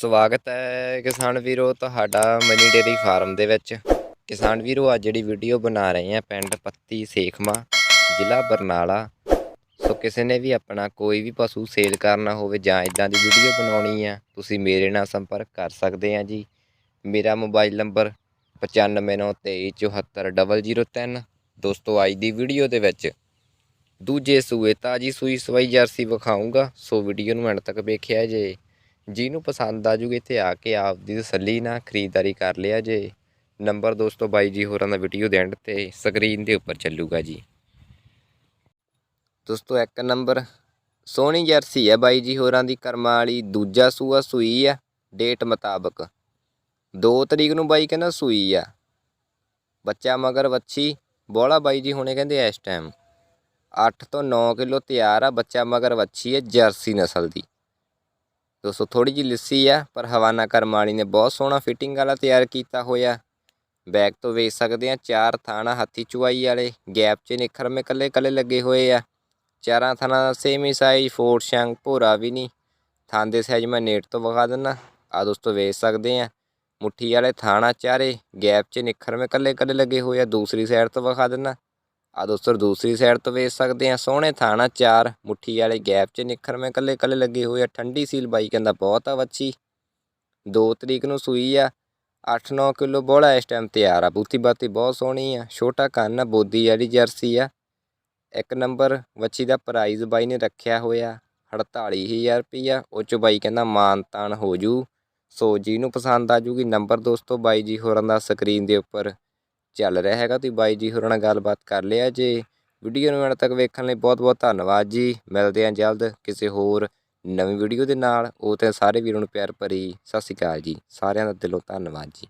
ਸਵਾਗਤ ਹੈ ਕਿਸਾਨ ਵੀਰੋ ਤੁਹਾਡਾ ਮਨੀ ਡੇਰੀ ਫਾਰਮ ਦੇ ਵਿੱਚ। ਕਿਸਾਨ ਵੀਰੋ, ਅੱਜ ਜਿਹੜੀ ਵੀਡੀਓ ਬਣਾ ਰਹੇ ਆ ਪਿੰਡ ਪੱਤੀ ਸੇਖਮਾ, ਜ਼ਿਲ੍ਹਾ ਬਰਨਾਲਾ। ਸੋ ਕਿਸੇ ਨੇ ਵੀ ਆਪਣਾ ਕੋਈ ਵੀ ਪਸ਼ੂ ਸੇਲ ਕਰਨਾ ਹੋਵੇ ਜਾਂ ਇਦਾਂ ਦੀ ਵੀਡੀਓ ਬਣਾਉਣੀ ਆ, ਤੁਸੀਂ ਮੇਰੇ ਨਾਲ ਸੰਪਰਕ ਕਰ ਸਕਦੇ ਆ ਜੀ। ਮੇਰਾ ਮੋਬਾਈਲ ਨੰਬਰ 9593247003 ਦੋਸਤੋ, ਅੱਜ ਦੀ ਵੀਡੀਓ ਦੇ ਵਿੱਚ ਦੂਜੇ ਸੂਏ ਤਾਜੀ ਸੂਈ ਸਵਾਈ ਜਰਸੀ ਵਿਖਾਉਂਗਾ ਸੋ ਵੀਡੀਓ ਨੂੰ ਐਂਡ ਤੱਕ ਵੇਖਿਆ ਜੇ। ਜਿਹਨੂੰ ਪਸੰਦ ਆ ਜੂਗੇ ਇੱਥੇ ਆ ਕੇ ਆਪਦੀ ਤਸੱਲੀ ਨਾਲ ਖਰੀਦਦਾਰੀ ਕਰ ਲਿਆ ਜੇ। ਨੰਬਰ ਦੋਸਤੋ ਬਾਈ ਜੀ ਹੋਰਾਂ ਦਾ ਵੀਡੀਓ ਦੇ ਐਂਡ ਤੇ ਸਕਰੀਨ ਦੇ ਉੱਪਰ ਚੱਲੂਗਾ ਜੀ। ਦੋਸਤੋ ਇੱਕ ਨੰਬਰ ਸੋਹਣੀ ਜਰਸੀ ਹੈ ਬਾਈ ਜੀ ਹੋਰਾਂ ਦੀ, ਕਰਮਾਂ ਵਾਲੀ। ਦੂਜਾ ਸੂਆ ਸੂਈ ਆ ਡੇਟ ਮੁਤਾਬਕ। 2 ਤਰੀਕ ਨੂੰ ਬਾਈ ਕਹਿੰਦਾ ਸੂਈ ਆ। ਬੱਚਾ ਮਗਰ ਵੱਛੀ ਬੋਲਾ ਬਾਈ ਜੀ ਹੁਣੇ ਕਹਿੰਦੇ ਇਸ ਟਾਈਮ 8 ਤੋਂ 9 ਕਿਲੋ ਤਿਆਰ ਆ, ਬੱਚਾ ਮਗਰ ਵੱਛੀ ਹੈ ਜਰਸੀ ਨਸਲ ਦੀ। ਦੋਸਤੋ ਥੋੜੀ ਜਿਹੀ ਲਿੱਸੀ ਆ, ਪਰ ਹਵਾਨਾ ਕਰਮਾਲੀ ਨੇ ਬਹੁਤ ਸੋਹਣਾ ਫਿਟਿੰਗ ਵਾਲਾ ਤਿਆਰ ਕੀਤਾ ਹੋਇਆ। ਬੈਕ ਤੋਂ ਵੇਚ ਸਕਦੇ ਆ, ਚਾਰ ਥਾਣਾ ਹੱਥੀ ਚੁਆਈ ਵਾਲੇ, ਗੈਪ 'ਚ ਨਿਖਰਮੇ ਕੱਲੇ ਕੱਲੇ ਲੱਗੇ ਹੋਏ ਆ। ਚਾਰਾਂ ਥਾਣਾ ਸੇਮ ਹੀ ਸਾਈਜ਼ ਫੋਰ ਸ਼ੰਕ ਭੋਰਾ ਵੀ ਨਹੀਂ। ਥਾਂ ਦੇ ਸਾਈਜ਼ ਮੈਂ ਨੇਟ ਤੋਂ ਵਿਖਾ ਦਿੰਦਾ ਆ ਦੋਸਤੋ, ਵੇਚ ਸਕਦੇ ਆ। ਮੁੱਠੀ ਵਾਲੇ ਥਾਣਾ ਚਾਰੇ, ਗੈਪ 'ਚ ਨਿਖਰਮੇ ਕੱਲੇ ਕੱਲੇ ਲੱਗੇ ਹੋਏ ਆ। ਦੂਸਰੀ ਸਾਈਡ ਤੋਂ ਵਿਖਾ ਦਿੰਦਾ ਆ ਦੋਸਤੋ, ਦੂਸਰੀ ਸਾਈਡ ਤੋਂ ਵੇਚ ਸਕਦੇ ਆ, ਸੋਹਣੇ ਥਾਣਾ ਚਾਰ, ਮੁੱਠੀ ਵਾਲੇ ਗੈਪ 'ਚ ਨਿਖਰਮੇ ਕੱਲੇ ਕੱਲੇ ਲੱਗੇ ਹੋਏ ਆ, ਠੰਡੀ ਸੀਲ ਬਾਈ ਕਹਿੰਦਾ, ਬਹੁਤ ਆ ਵੱਛੀ। 2 ਤਰੀਕ ਨੂੰ ਸੂਈ ਆ 8-9 ਕਿਲੋ ਬੋਲਾ ਇਸ ਟਾਈਮ ਤਿਆਰ ਆ ਬੂਤੀ ਬਾਤੀ ਬਹੁਤ ਸੋਹਣੀ ਆ, ਛੋਟਾ ਕੰਨ ਆ, ਬੋਦੀ ਵਾਲੀ ਜਰਸੀ ਆ। ਇੱਕ ਨੰਬਰ ਵੱਛੀ ਦਾ ਪ੍ਰਾਈਜ਼ ਬਾਈ ਨੇ ਰੱਖਿਆ ਹੋਇਆ 48000 ਰੁਪਈਆ, ਉਹ ਚ ਬਾਈ ਕਹਿੰਦਾ, ਮਾਨ ਤਾਨ ਹੋ ਜੂ। ਸੋ ਨੂੰ ਪਸੰਦ ਆ ਜੂਗੀ ਨੰਬਰ ਦੋਸਤੋ, ਬਾਈ ਜੀ ਹੋਰਾਂ ਦਾ ਸਕਰੀਨ ਦੇ ਉੱਪਰ। ਚੱਲ ਰਿਹਾ ਹੈਗਾ। ਤੁਸੀਂ ਬਾਈ ਜੀ ਹੋਰਾਂ ਨਾਲ ਗੱਲਬਾਤ ਕਰ ਲਿਆ ਜੇ। ਵੀਡੀਓ ਨੂੰ ਅੰਤ ਤੱਕ ਵੇਖਣ ਲਈ ਬਹੁਤ ਬਹੁਤ ਧੰਨਵਾਦ ਜੀ। ਮਿਲਦੇ ਹਾਂ ਜਲਦ ਕਿਸੇ ਹੋਰ ਨਵੀਂ ਵੀਡੀਓ ਦੇ ਨਾਲ। ਉਹ ਤੇ ਸਾਰੇ ਵੀਰਾਂ ਨੂੰ ਪਿਆਰ ਭਰੀ ਸਤਿ ਸ਼੍ਰੀ ਅਕਾਲ ਜੀ। ਸਾਰਿਆਂ ਦਾ ਦਿਲੋਂ ਧੰਨਵਾਦ ਜੀ।